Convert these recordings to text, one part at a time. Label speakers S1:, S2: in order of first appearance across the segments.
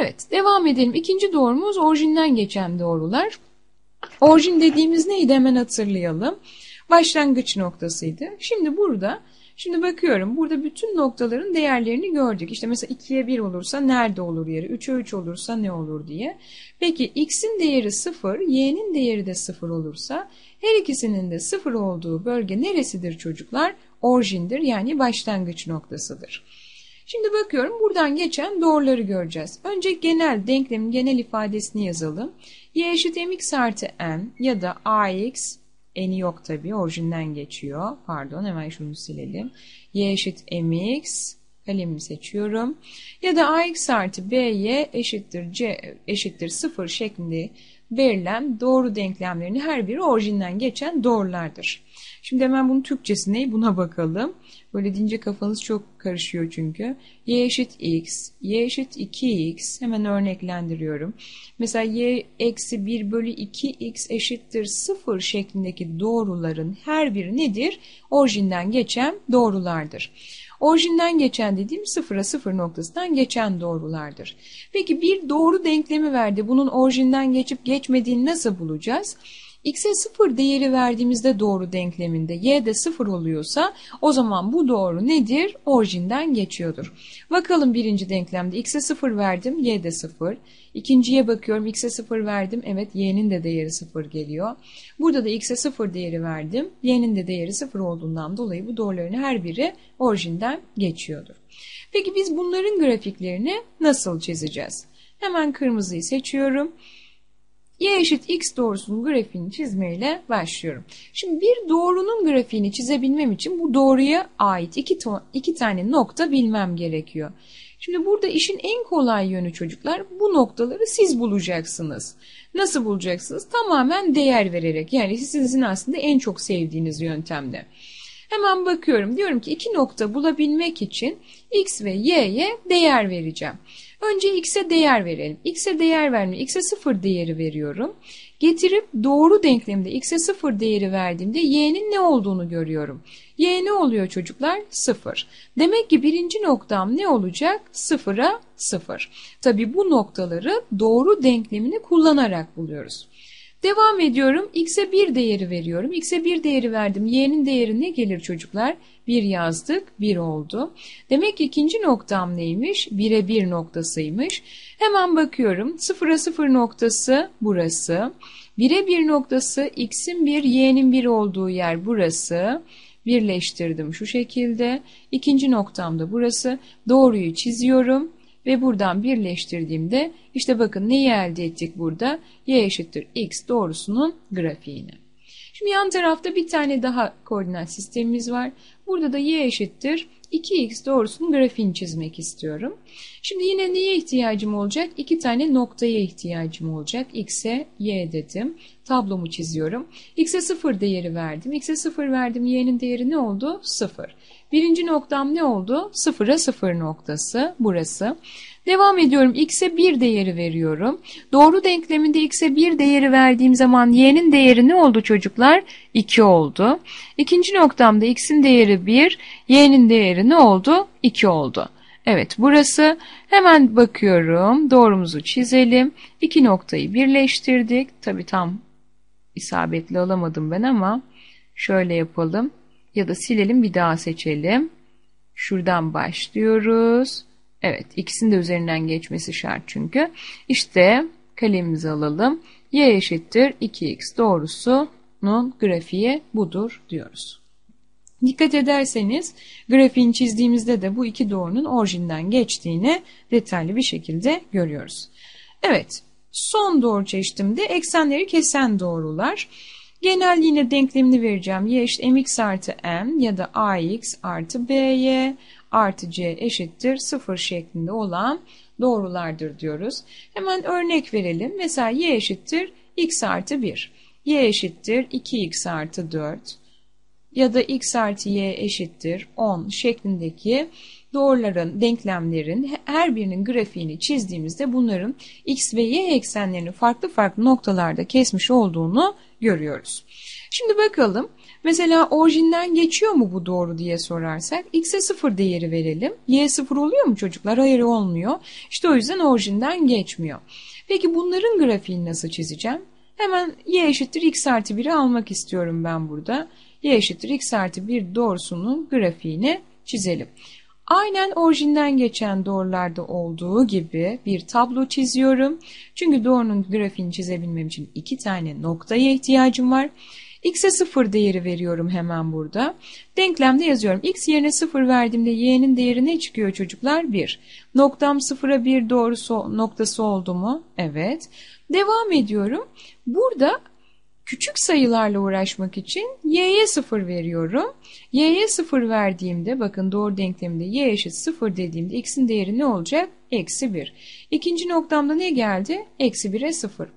S1: Evet devam edelim. İkinci doğrumuz orijinden geçen doğrular. Orijin dediğimiz neydi hemen hatırlayalım. Başlangıç noktasıydı. Şimdi burada Şimdi bakıyorum burada bütün noktaların değerlerini gördük. İşte mesela 2'ye 1 olursa nerede olur yeri, 3'e 3 olursa ne olur diye. Peki x'in değeri 0, y'nin değeri de 0 olursa her ikisinin de 0 olduğu bölge neresidir çocuklar? Orijindir yani başlangıç noktasıdır. Şimdi bakıyorum buradan geçen doğruları göreceğiz. Önce genel denklemin genel ifadesini yazalım. y eşit mx artı n ya da ax N'i yok tabii. Orijinden geçiyor. Pardon hemen şunu silelim. Y eşit mx. Kalemimi seçiyorum. Ya da ax artı by eşittir c eşittir 0 şeklinde verilen doğru denklemlerini her biri orijinden geçen doğrulardır. Şimdi hemen bunun Türkçesi ne? Buna bakalım. Böyle deyince kafanız çok karışıyor çünkü. y eşit x, y eşit 2x. Hemen örneklendiriyorum. Mesela y eksi 1 bölü 2x eşittir 0 şeklindeki doğruların her biri nedir? Orijinden geçen doğrulardır. Orijinden geçen dediğim sıfıra sıfır noktasından geçen doğrulardır. Peki bir doğru denklemi verdi. Bunun orijinden geçip geçmediğini nasıl bulacağız? X'e 0 değeri verdiğimizde doğru denkleminde y de 0 oluyorsa o zaman bu doğru nedir? Orijinden geçiyordur. Bakalım birinci denklemde x'e 0 verdim y de 0. İkinciye bakıyorum x'e 0 verdim evet y'nin de değeri 0 geliyor. Burada da x'e 0 değeri verdim y'nin de değeri 0 olduğundan dolayı bu doğruların her biri orijinden geçiyordur. Peki biz bunların grafiklerini nasıl çizeceğiz? Hemen kırmızıyı seçiyorum y eşit x doğrusunun grafiğini çizmeyle başlıyorum. Şimdi bir doğrunun grafiğini çizebilmem için bu doğruya ait iki, iki tane nokta bilmem gerekiyor. Şimdi burada işin en kolay yönü çocuklar bu noktaları siz bulacaksınız. Nasıl bulacaksınız? Tamamen değer vererek yani sizin aslında en çok sevdiğiniz yöntemde. Hemen bakıyorum diyorum ki iki nokta bulabilmek için x ve y'ye değer vereceğim. Önce x'e değer verelim. x'e değer verme, x'e 0 değeri veriyorum. Getirip doğru denklemde x'e 0 değeri verdiğimde y'nin ne olduğunu görüyorum. y ne oluyor çocuklar? 0. Demek ki birinci noktam ne olacak? 0'a 0. Tabi bu noktaları doğru denklemini kullanarak buluyoruz. Devam ediyorum. X'e 1 değeri veriyorum. X'e 1 değeri verdim. Y'nin değeri ne gelir çocuklar? 1 yazdık. 1 oldu. Demek ki ikinci noktam neymiş? 1'e 1 noktasıymış. Hemen bakıyorum. 0'a 0 noktası burası. 1'e 1 noktası X'in 1, Y'nin 1 olduğu yer burası. Birleştirdim şu şekilde. İkinci noktam da burası. Doğruyu çiziyorum ve buradan birleştirdiğimde işte bakın neyi elde ettik burada? Y eşittir x doğrusunun grafiğini. Şimdi yan tarafta bir tane daha koordinat sistemimiz var. Burada da y eşittir 2x doğrusunun grafiğini çizmek istiyorum. Şimdi yine neye ihtiyacım olacak? İki tane noktaya ihtiyacım olacak. x'e y dedim. Tablomu çiziyorum. x'e 0 değeri verdim. x'e 0 verdim. y'nin değeri ne oldu? 0. Birinci noktam ne oldu? 0'a 0 noktası burası. Devam ediyorum. X'e 1 değeri veriyorum. Doğru denkleminde X'e 1 değeri verdiğim zaman Y'nin değeri ne oldu çocuklar? 2 oldu. İkinci noktamda X'in değeri 1, Y'nin değeri ne oldu? 2 oldu. Evet burası. Hemen bakıyorum. Doğrumuzu çizelim. İki noktayı birleştirdik. Tabi tam isabetli alamadım ben ama şöyle yapalım. Ya da silelim bir daha seçelim. Şuradan başlıyoruz. Evet ikisinin de üzerinden geçmesi şart çünkü. İşte kalemimizi alalım. Y eşittir 2x doğrusunun grafiği budur diyoruz. Dikkat ederseniz grafiğini çizdiğimizde de bu iki doğrunun orijinden geçtiğini detaylı bir şekilde görüyoruz. Evet son doğru çeşitimde eksenleri kesen doğrular. Genel yine denklemini vereceğim. Y eşit mx artı n ya da ax artı by artı c eşittir 0 şeklinde olan doğrulardır diyoruz. Hemen örnek verelim. Mesela y eşittir x artı 1. y eşittir 2x artı 4 ya da x artı y eşittir 10 şeklindeki doğruların, denklemlerin her birinin grafiğini çizdiğimizde bunların x ve y eksenlerini farklı farklı noktalarda kesmiş olduğunu görüyoruz. Şimdi bakalım mesela orijinden geçiyor mu bu doğru diye sorarsak x'e 0 değeri verelim. y 0 oluyor mu çocuklar? Hayır olmuyor. İşte o yüzden orijinden geçmiyor. Peki bunların grafiğini nasıl çizeceğim? Hemen y eşittir x artı 1'i almak istiyorum ben burada. y eşittir x artı 1 doğrusunun grafiğini çizelim. Aynen orijinden geçen doğrularda olduğu gibi bir tablo çiziyorum. Çünkü doğrunun grafiğini çizebilmem için iki tane noktaya ihtiyacım var. X'e 0 değeri veriyorum hemen burada. Denklemde yazıyorum. X yerine 0 verdiğimde y'nin değeri ne çıkıyor çocuklar? 1. Noktam 0'a 1 doğrusu noktası oldu mu? Evet. Devam ediyorum. Burada küçük sayılarla uğraşmak için y'ye 0 veriyorum. y'ye 0 verdiğimde bakın doğru denklemde y eşit 0 dediğimde x'in değeri ne olacak? Eksi 1. İkinci noktamda ne geldi? Eksi 1'e 0.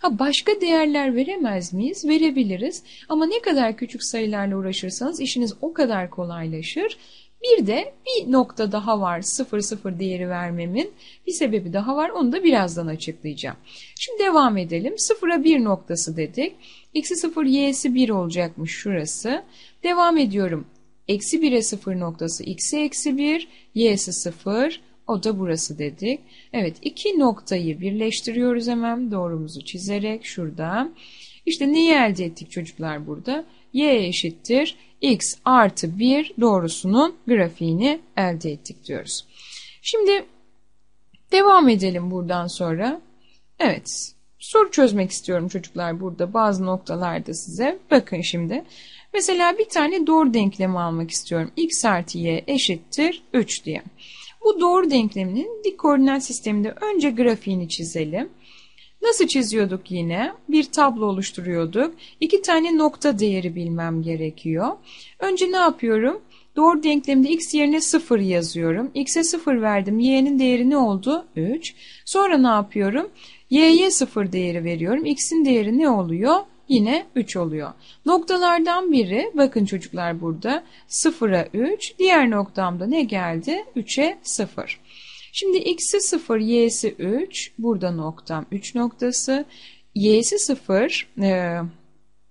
S1: Ha başka değerler veremez miyiz? Verebiliriz. Ama ne kadar küçük sayılarla uğraşırsanız işiniz o kadar kolaylaşır. Bir de bir nokta daha var 0 0 değeri vermemin bir sebebi daha var onu da birazdan açıklayacağım. Şimdi devam edelim 0'a 1 noktası dedik. X'i 0 y'si 1 olacakmış şurası. Devam ediyorum. Eksi 1'e 0 noktası x'i eksi 1 y'si 0 o da burası dedik. Evet iki noktayı birleştiriyoruz hemen doğrumuzu çizerek şurada. İşte neyi elde ettik çocuklar burada? Y eşittir x artı 1 doğrusunun grafiğini elde ettik diyoruz. Şimdi devam edelim buradan sonra. Evet soru çözmek istiyorum çocuklar burada bazı noktalarda size. Bakın şimdi. Mesela bir tane doğru denklemi almak istiyorum. x artı y eşittir 3 diye. Bu doğru denkleminin dik koordinat sisteminde önce grafiğini çizelim. Nasıl çiziyorduk yine? Bir tablo oluşturuyorduk. İki tane nokta değeri bilmem gerekiyor. Önce ne yapıyorum? Doğru denklemde x yerine 0 yazıyorum. x'e 0 verdim. y'nin değeri ne oldu? 3. Sonra ne yapıyorum? y'ye 0 değeri veriyorum. x'in değeri ne oluyor? Yine 3 oluyor. Noktalardan biri bakın çocuklar burada 0'a 3. Diğer noktamda ne geldi? 3'e 0. Şimdi x'i 0, y'si 3. Burada noktam 3 noktası. y'si 0. Ee,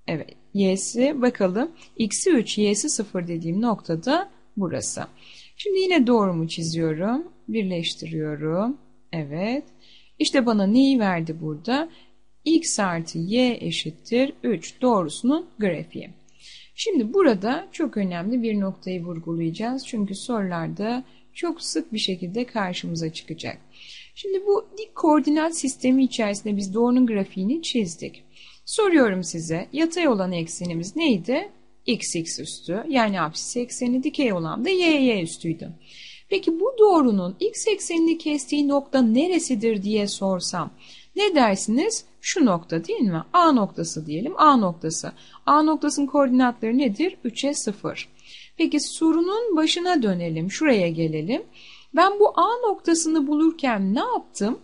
S1: evet y'si bakalım. x'i 3, y'si 0 dediğim noktada burası. Şimdi yine doğrumu çiziyorum. Birleştiriyorum. Evet. İşte bana neyi verdi burada? x artı y eşittir 3 doğrusunun grafiği. Şimdi burada çok önemli bir noktayı vurgulayacağız. Çünkü sorularda çok sık bir şekilde karşımıza çıkacak. Şimdi bu dik koordinat sistemi içerisinde biz doğrunun grafiğini çizdik. Soruyorum size yatay olan eksenimiz neydi? x x üstü yani apsis ekseni dikey olan da y y üstüydü. Peki bu doğrunun x eksenini kestiği nokta neresidir diye sorsam ne dersiniz? Şu nokta değil mi? A noktası diyelim. A noktası. A noktasının koordinatları nedir? 3'e 0. Peki sorunun başına dönelim. Şuraya gelelim. Ben bu A noktasını bulurken ne yaptım?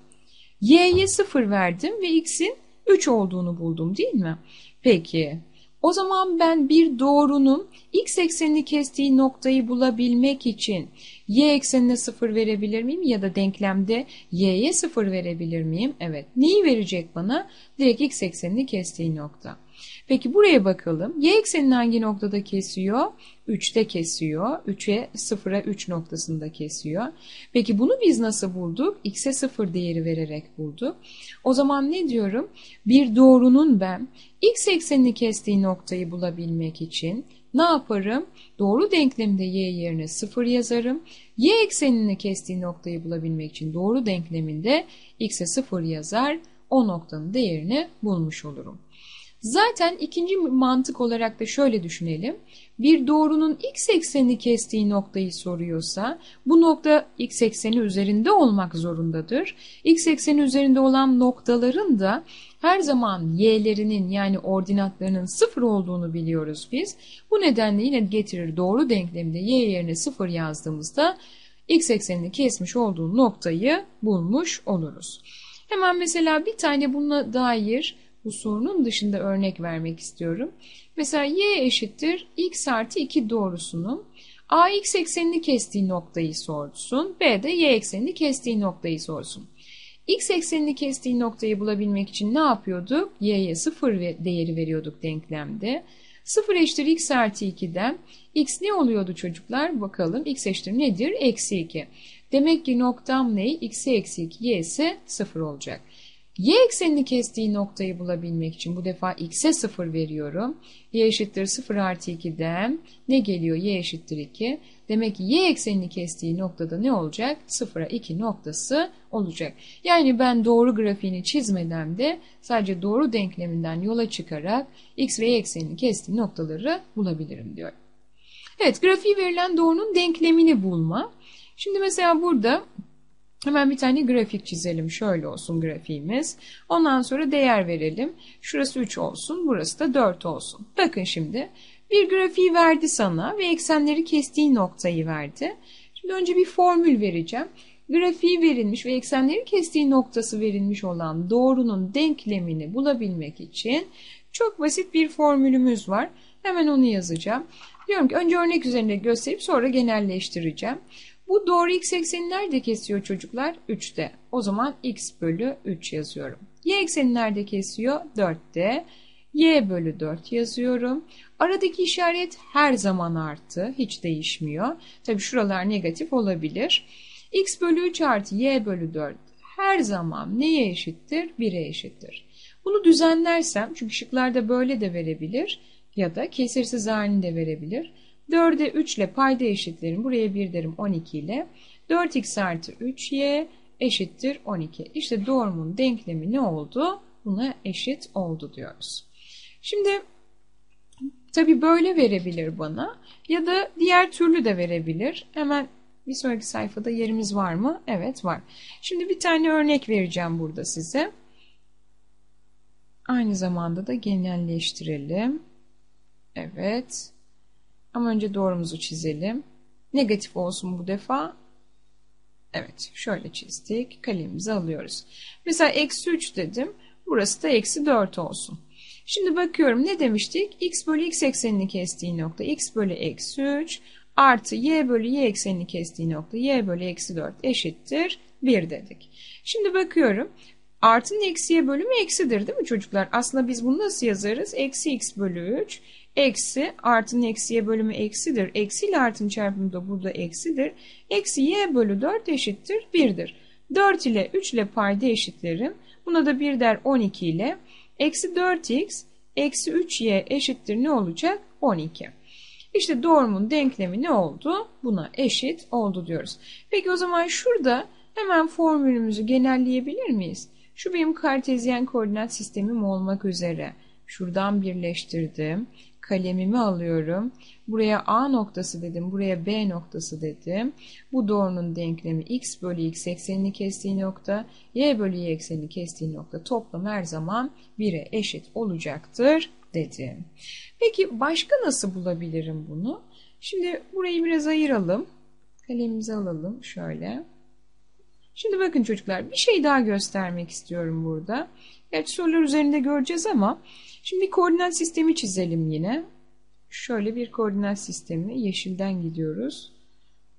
S1: Y'ye 0 verdim ve X'in 3 olduğunu buldum değil mi? Peki o zaman ben bir doğrunun x eksenini kestiği noktayı bulabilmek için y eksenine 0 verebilir miyim ya da denklemde y'ye 0 verebilir miyim? Evet. Neyi verecek bana? Direkt x eksenini kestiği nokta. Peki buraya bakalım. Y eksenini hangi noktada kesiyor? 3'te kesiyor. 3'e 0'a 3 noktasında kesiyor. Peki bunu biz nasıl bulduk? X'e 0 değeri vererek bulduk. O zaman ne diyorum? Bir doğrunun ben x eksenini kestiği noktayı bulabilmek için ne yaparım? Doğru denklemde y yerine 0 yazarım. Y eksenini kestiği noktayı bulabilmek için doğru denkleminde x'e 0 yazar. O noktanın değerini bulmuş olurum. Zaten ikinci mantık olarak da şöyle düşünelim. Bir doğrunun x eksenini kestiği noktayı soruyorsa bu nokta x ekseni üzerinde olmak zorundadır. X ekseni üzerinde olan noktaların da her zaman y'lerinin yani ordinatlarının sıfır olduğunu biliyoruz biz. Bu nedenle yine getirir doğru denklemde y yerine sıfır yazdığımızda x eksenini kesmiş olduğu noktayı bulmuş oluruz. Hemen mesela bir tane buna dair bu sorunun dışında örnek vermek istiyorum. Mesela y eşittir x artı 2 doğrusunun A x eksenini kestiği noktayı sorsun. B de y eksenini kestiği noktayı sorsun. X eksenini kestiği noktayı bulabilmek için ne yapıyorduk? Y'ye 0 değeri veriyorduk denklemde. 0 eşittir x artı 2'den x ne oluyordu çocuklar? Bakalım x eşittir nedir? Eksi 2. Demek ki noktam ne? x'e eksi 2, y ise 0 olacak. Y eksenini kestiği noktayı bulabilmek için bu defa x'e 0 veriyorum. y eşittir 0 artı 2'den ne geliyor? y eşittir 2. Demek ki y eksenini kestiği noktada ne olacak? 0'a 2 noktası olacak. Yani ben doğru grafiğini çizmeden de sadece doğru denkleminden yola çıkarak x ve y eksenini kestiği noktaları bulabilirim diyor. Evet grafiği verilen doğrunun denklemini bulma. Şimdi mesela burada Hemen bir tane grafik çizelim. Şöyle olsun grafiğimiz. Ondan sonra değer verelim. Şurası 3 olsun, burası da 4 olsun. Bakın şimdi bir grafiği verdi sana ve eksenleri kestiği noktayı verdi. Şimdi önce bir formül vereceğim. Grafiği verilmiş ve eksenleri kestiği noktası verilmiş olan doğrunun denklemini bulabilmek için çok basit bir formülümüz var. Hemen onu yazacağım. Diyorum ki önce örnek üzerinde gösterip sonra genelleştireceğim. Bu doğru x ekseni nerede kesiyor çocuklar? 3'te. O zaman x bölü 3 yazıyorum. Y ekseni nerede kesiyor? 4'te. Y bölü 4 yazıyorum. Aradaki işaret her zaman artı. Hiç değişmiyor. Tabi şuralar negatif olabilir. x bölü 3 artı y bölü 4 her zaman neye eşittir? 1'e eşittir. Bunu düzenlersem çünkü şıklarda böyle de verebilir ya da kesirsiz halini de verebilir. 4'e 3 ile payda eşitlerim. Buraya 1 derim 12 ile. 4x artı 3y eşittir 12. İşte doğrumun denklemi ne oldu? Buna eşit oldu diyoruz. Şimdi tabi böyle verebilir bana ya da diğer türlü de verebilir. Hemen bir sonraki sayfada yerimiz var mı? Evet var. Şimdi bir tane örnek vereceğim burada size. Aynı zamanda da genelleştirelim. Evet. Ama önce doğrumuzu çizelim. Negatif olsun bu defa. Evet şöyle çizdik. Kalemimizi alıyoruz. Mesela eksi 3 dedim. Burası da eksi 4 olsun. Şimdi bakıyorum ne demiştik? x bölü x eksenini kestiği nokta x bölü eksi 3 artı y bölü y eksenini kestiği nokta y bölü eksi 4 eşittir 1 dedik. Şimdi bakıyorum. Artının eksiye bölümü eksidir değil mi çocuklar? Aslında biz bunu nasıl yazarız? Eksi x bölü 3 Eksi artının eksiye bölümü eksidir. Eksi ile artının çarpımı da burada eksidir. Eksi y bölü 4 eşittir 1'dir. 4 ile 3 ile payda eşitlerim. Buna da 1 der 12 ile. Eksi 4x eksi 3y eşittir ne olacak? 12. İşte doğrumun denklemi ne oldu? Buna eşit oldu diyoruz. Peki o zaman şurada hemen formülümüzü genelleyebilir miyiz? Şu benim kartezyen koordinat sistemim olmak üzere. Şuradan birleştirdim kalemimi alıyorum. Buraya A noktası dedim, buraya B noktası dedim. Bu doğrunun denklemi x bölü x eksenini kestiği nokta, y bölü y eksenini kestiği nokta toplam her zaman 1'e eşit olacaktır dedim. Peki başka nasıl bulabilirim bunu? Şimdi burayı biraz ayıralım. Kalemimizi alalım şöyle. Şimdi bakın çocuklar bir şey daha göstermek istiyorum burada. Gerçi sorular üzerinde göreceğiz ama Şimdi bir koordinat sistemi çizelim yine. Şöyle bir koordinat sistemi. Yeşilden gidiyoruz.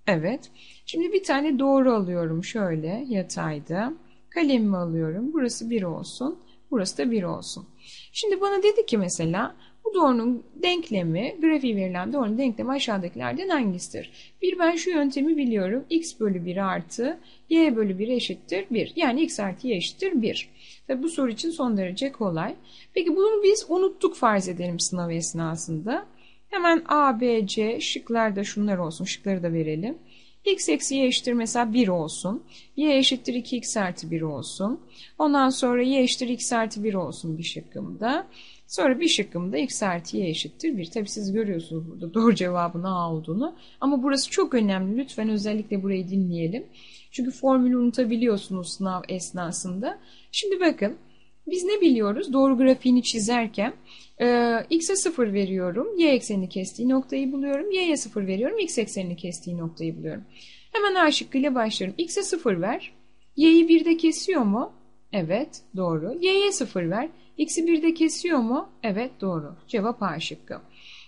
S1: Evet. Şimdi bir tane doğru alıyorum şöyle yatayda. Kalemimi alıyorum. Burası 1 olsun. Burası da 1 olsun. Şimdi bana dedi ki mesela bu doğrunun denklemi, grafiği verilen doğrunun denklemi aşağıdakilerden hangisidir? Bir ben şu yöntemi biliyorum. x bölü 1 artı y bölü 1 eşittir 1. Yani x artı y eşittir 1. Tabi bu soru için son derece kolay. Peki bunu biz unuttuk farz edelim sınav esnasında. Hemen A, B, C şıklar da şunlar olsun. Şıkları da verelim. x eksi y eşittir mesela 1 olsun. y eşittir 2x artı 1 olsun. Ondan sonra y eşittir x artı 1 olsun bir şıkkımda. Sonra bir şıkkımda x artı y eşittir 1. Tabi siz görüyorsunuz burada doğru cevabın A olduğunu. Ama burası çok önemli. Lütfen özellikle burayı dinleyelim. Çünkü formülü unutabiliyorsunuz sınav esnasında. Şimdi bakın biz ne biliyoruz? Doğru grafiğini çizerken e, x'e 0 veriyorum. Y eksenini kestiği noktayı buluyorum. Y'ye 0 veriyorum. X eksenini kestiği noktayı buluyorum. Hemen A şıkkıyla başlıyorum. X'e 0 ver. Y'yi 1'de kesiyor mu? Evet doğru. Y'ye 0 ver. X'i 1'de kesiyor mu? Evet doğru. Cevap A şıkkı.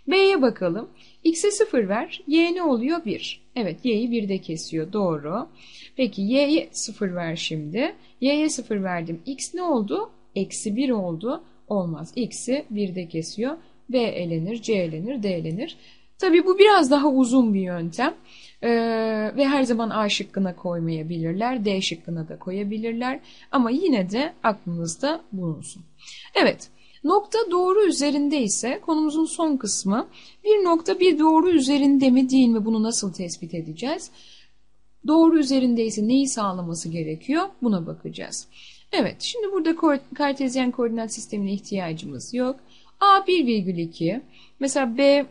S1: B'ye bakalım. X'e 0 ver. Y ne oluyor? 1. Evet y'yi 1'de kesiyor. Doğru. Peki y'ye 0 ver şimdi. Y'ye 0 verdim. X ne oldu? Eksi 1 oldu. Olmaz. X'i 1'de kesiyor. B elenir, C elenir, D elenir. Tabii bu biraz daha uzun bir yöntem. Ee, ve her zaman A şıkkına koymayabilirler. D şıkkına da koyabilirler. Ama yine de aklınızda bulunsun. Evet. Nokta doğru üzerinde ise konumuzun son kısmı bir nokta bir doğru üzerinde mi değil mi bunu nasıl tespit edeceğiz? Doğru üzerindeyse neyi sağlaması gerekiyor buna bakacağız. Evet şimdi burada kartezyen koordinat sistemine ihtiyacımız yok. A 1,2 mesela B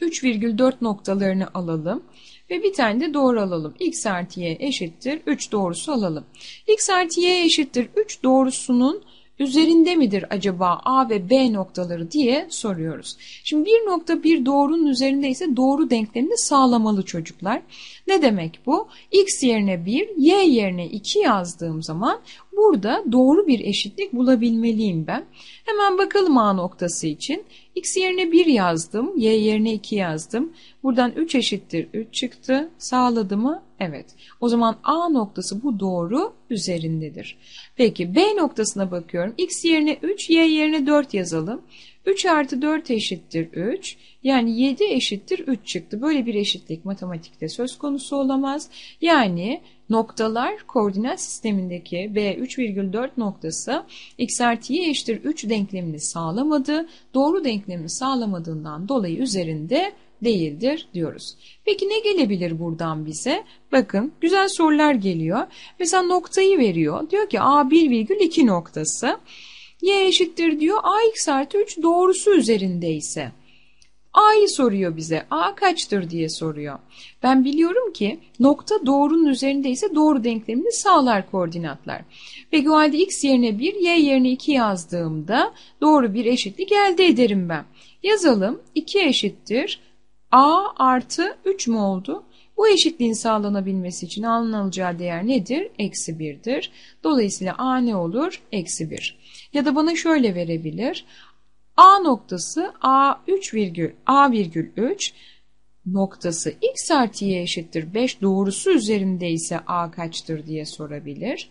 S1: 3,4 noktalarını alalım. Ve bir tane de doğru alalım. x artı y eşittir 3 doğrusu alalım. x artı y eşittir 3 doğrusunun üzerinde midir acaba A ve B noktaları diye soruyoruz. Şimdi bir nokta bir doğrunun üzerindeyse doğru denklemini sağlamalı çocuklar. Ne demek bu? X yerine 1, Y yerine 2 yazdığım zaman burada doğru bir eşitlik bulabilmeliyim ben. Hemen bakalım A noktası için. X yerine 1 yazdım, Y yerine 2 yazdım. Buradan 3 eşittir 3 çıktı. Sağladı mı? Evet. O zaman A noktası bu doğru üzerindedir. Peki B noktasına bakıyorum. X yerine 3, Y yerine 4 yazalım. 3 artı 4 eşittir 3. Yani 7 eşittir 3 çıktı. Böyle bir eşitlik matematikte söz konusu olamaz. Yani noktalar koordinat sistemindeki B 3,4 noktası x artı y eşittir 3 denklemini sağlamadı. Doğru denklemini sağlamadığından dolayı üzerinde değildir diyoruz. Peki ne gelebilir buradan bize? Bakın güzel sorular geliyor. Mesela noktayı veriyor. Diyor ki A 1,2 noktası y eşittir diyor ax artı 3 doğrusu üzerindeyse. A'yı soruyor bize. A kaçtır diye soruyor. Ben biliyorum ki nokta doğrunun üzerindeyse doğru denklemini sağlar koordinatlar. Peki o halde x yerine 1, y yerine 2 yazdığımda doğru bir eşitlik elde ederim ben. Yazalım. 2 eşittir. A artı 3 mü oldu? Bu eşitliğin sağlanabilmesi için alınacağı değer nedir? Eksi 1'dir. Dolayısıyla A ne olur? Eksi 1. Ya da bana şöyle verebilir. A noktası A3 virgül A virgül 3 noktası x artı y eşittir 5 doğrusu üzerinde ise a kaçtır diye sorabilir.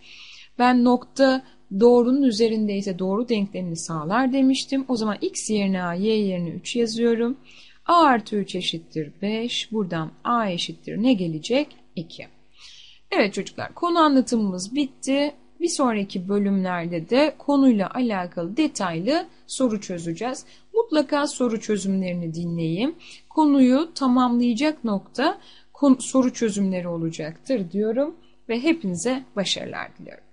S1: Ben nokta doğrunun üzerindeyse doğru denklemini sağlar demiştim. O zaman x yerine a, y yerine 3 yazıyorum. a artı 3 eşittir 5. Buradan a eşittir ne gelecek? 2. Evet çocuklar konu anlatımımız bitti. Bir sonraki bölümlerde de konuyla alakalı detaylı soru çözeceğiz. Mutlaka soru çözümlerini dinleyin. Konuyu tamamlayacak nokta soru çözümleri olacaktır diyorum ve hepinize başarılar diliyorum.